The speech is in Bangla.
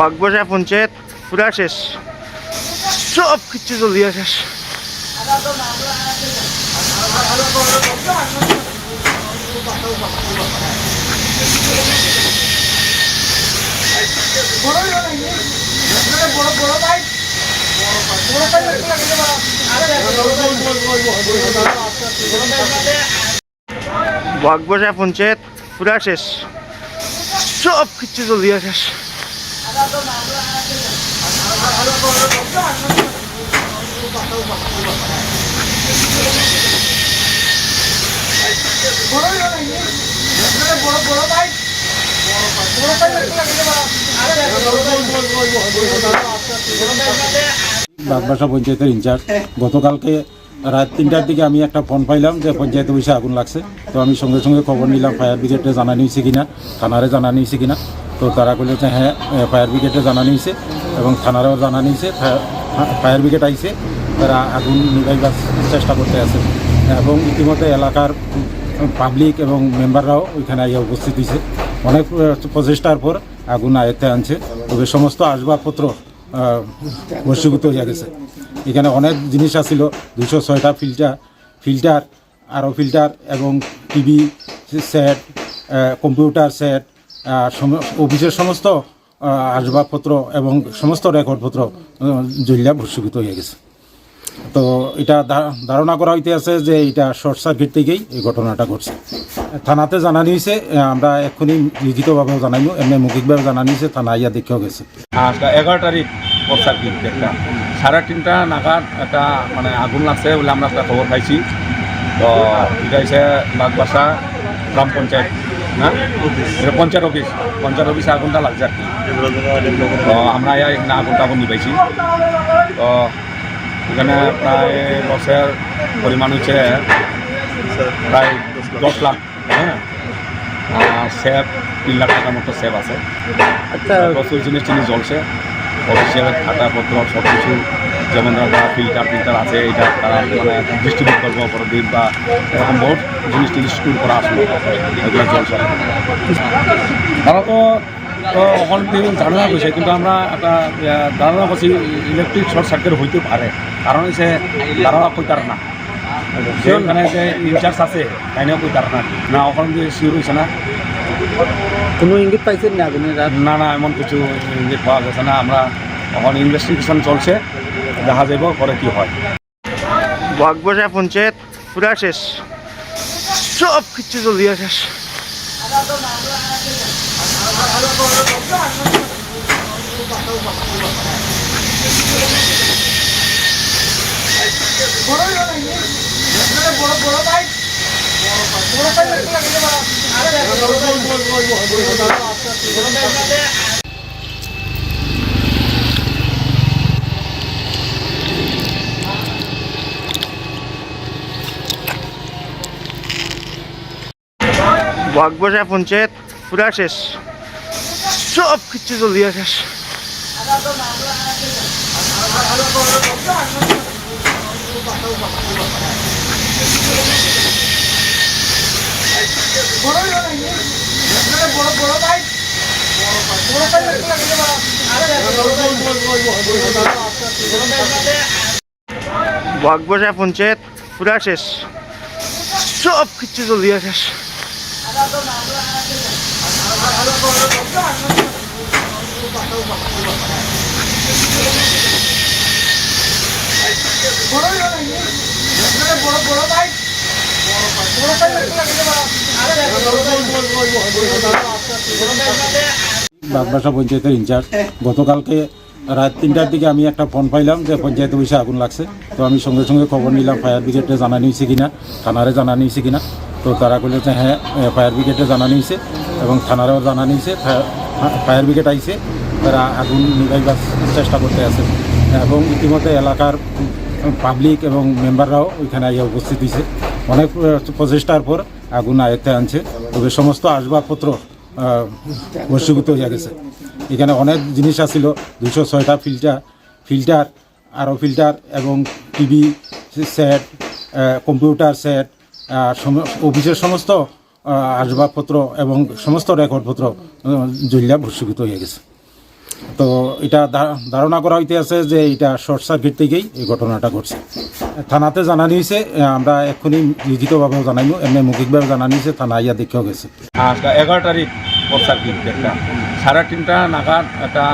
বাগবাসা পঞ্চায়েত, পুরা শেষ। সব কিছু জলিয়া শেষ। বাগবাসা পঞ্চায়েত, পুরা শেষ। সব কিছু জলিয়া শেষ। বাগবাসা পঞ্চায়েতের ইনচার্জ। গতকালকে রাত তিনটার দিকে আমি একটা ফোন পাইলাম যে পঞ্চায়েতে বসে আগুন লাগছে। তো আমি সঙ্গে সঙ্গে খবর নিলাম, ফায়ার ব্রিগেডে জানা নিয়েছে কিনা, থানারে জানা নিয়েছে কিনা। তো তারা বলল যে হ্যাঁ ফায়ার ব্রিগেডে জানা নিয়েছে এবং থানারেও জানা নিয়েছে, ফায়ার ব্রিগেড আইছে, তারা আগুন নিভাইবার চেষ্টা করতে আছে। এবং ইতিমধ্যে এলাকার পাবলিক এবং মেম্বাররাও ওইখানে আইয়া উপস্থিত হয়েছে অনেক প্রচেষ্টার পর আগুন আয়ত্তে আনছে। তবে সমস্ত আসবাবপত্র বর্ষীভূত হয়ে গেছে। এখানে অনেক জিনিস আছিল দুশো ছয়টা ফিল্টার ফিল্টার, আরও ফিল্টার এবং টিভি সেট কম্পিউটার সেট অফিসের সমস্ত আসবাবপত্র এবং সমস্ত রেকর্ডপত্র জলিয়া ভর্ষীভূত হয়ে গেছে। তো এটা ধারণা করা হইতে আছে যে এটা শর্ট সার্কিট থেকেই এই ঘটনাটা ঘটছে। থানাতে জানানি হয়েছে আমরা এক্ষুনি লিখিতভাবেও জানাইনো এমনি মৌখিকভাবে জানানি হয়েছে থানা ইয়া দেখেও গেছে। আজকে এগারো তারিখ বর্ষার দিন একটা। সাড়ে তিনটা নাগাদ একটা মানে আগুন লাগছে বলে আমরা একটা খবর পাইছি। তো এটা হচ্ছে বাগবাসা গ্রাম পঞ্চায়েত এটা পঞ্চায়েত অফিস পঞ্চায়েত অফিসে আগুনটা লাগছে আর কি তো আমরা এখানে আগুন টাগুন নিবাইছি। তো এখানে প্রায় লসের পরিমাণ হচ্ছে প্রায় দশ লাখ হ্যাঁ সেব তিন লাখ টাকার মতো সেব আছে। প্রচুর জিনিস টিনিস জ্বলছে অফিসিয়ালের খাতাপত্র সব কিছু যেমন ধরো ফিল্টার ফিল্টার আছে, এটা তারা মানে ডিস্ট্রিবিউট করব পরদিন বা এরকম বহুত জিনিস ডিস্ট্রিবিউট করা আসলো এগুলো চলছে। তারা তো তো থেকে ধারণা করছে, কিন্তু আমরা একটা ধারণা করছি ইলেকট্রিক শর্ট সার্কিট হইতে পারে। কারণ হচ্ছে তারা কইতার না যেখানে যে ইনচার্জ আছে, তাইনেও কইতার না। না যে শিওর হয়েছে না। কোনো ইঙ্গিত পাইছেন না আগুনের না না এমন কিছু ইঙ্গিত পাওয়া গেছে না। আমরা এখন ইনভেস্টিগেশন চলছে দেখা যাব পরে কি হয়। বাগবাসা পঞ্চায়েত পুরা শেষ। সব কিছু জলিয়া শেষ। বাগবাসা পঞ্চায়েত পুরা শেষ। সব কিছু জলিয়া শেষ। বাগবাসা পঞ্চায়েত পুরা শেষ। সব কিছু জলিয়া শেষ বাগবাসা পঞ্চায়েতের ইনচার্জ। গতকালকে রাত তিনটার দিকে আমি একটা ফোন পাইলাম যে পঞ্চায়েতে বসে আগুন লাগছে। তো আমি সঙ্গে সঙ্গে খবর নিলাম, ফায়ার ব্রিগেডে জানা নিয়েছে কিনা, থানারে জানা নিয়েছে কিনা। তো তারা বলল যে হ্যাঁ ফায়ার ব্রিগেডে জানা নিয়েছে এবং থানারেও জানা নিয়েছে, ফায়ার ব্রিগেড আইছে, তারা আগুন নিভাইবার চেষ্টা করতে আছে। এবং ইতিমধ্যে এলাকার পাবলিক এবং মেম্বাররাও ওইখানে আইয়া উপস্থিত হয়েছে অনেক প্রচেষ্টার পর আগুন আয়ত্তে আনছে। তবে সমস্ত আসবাবপত্র বর্ষীভূত হয়ে গেছে। এখানে অনেক জিনিস আছিল দুশো ছয়টা ফিল্টার ফিল্টার, আরও ফিল্টার এবং টিভি সেট কম্পিউটার সেট অফিসের সমস্ত আসবাবপত্র এবং সমস্ত রেকর্ডপত্র জলিয়া ভর্ষীভূত হয়ে গেছে। তো এটা ধারণা করা হইতে আছে যে এটা শর্ট সার্কিট থেকেই এই ঘটনাটা ঘটছে। থানাতে জানানি হয়েছে আমরা এক্ষুনি লিখিতভাবেও জানাইব এমনি মৌখিকভাবে জানানি হয়েছে থানা ইয়া দেখেও গেছে। এগারো তারিখ একটা। সাড়ে তিনটা নাগাদ একটা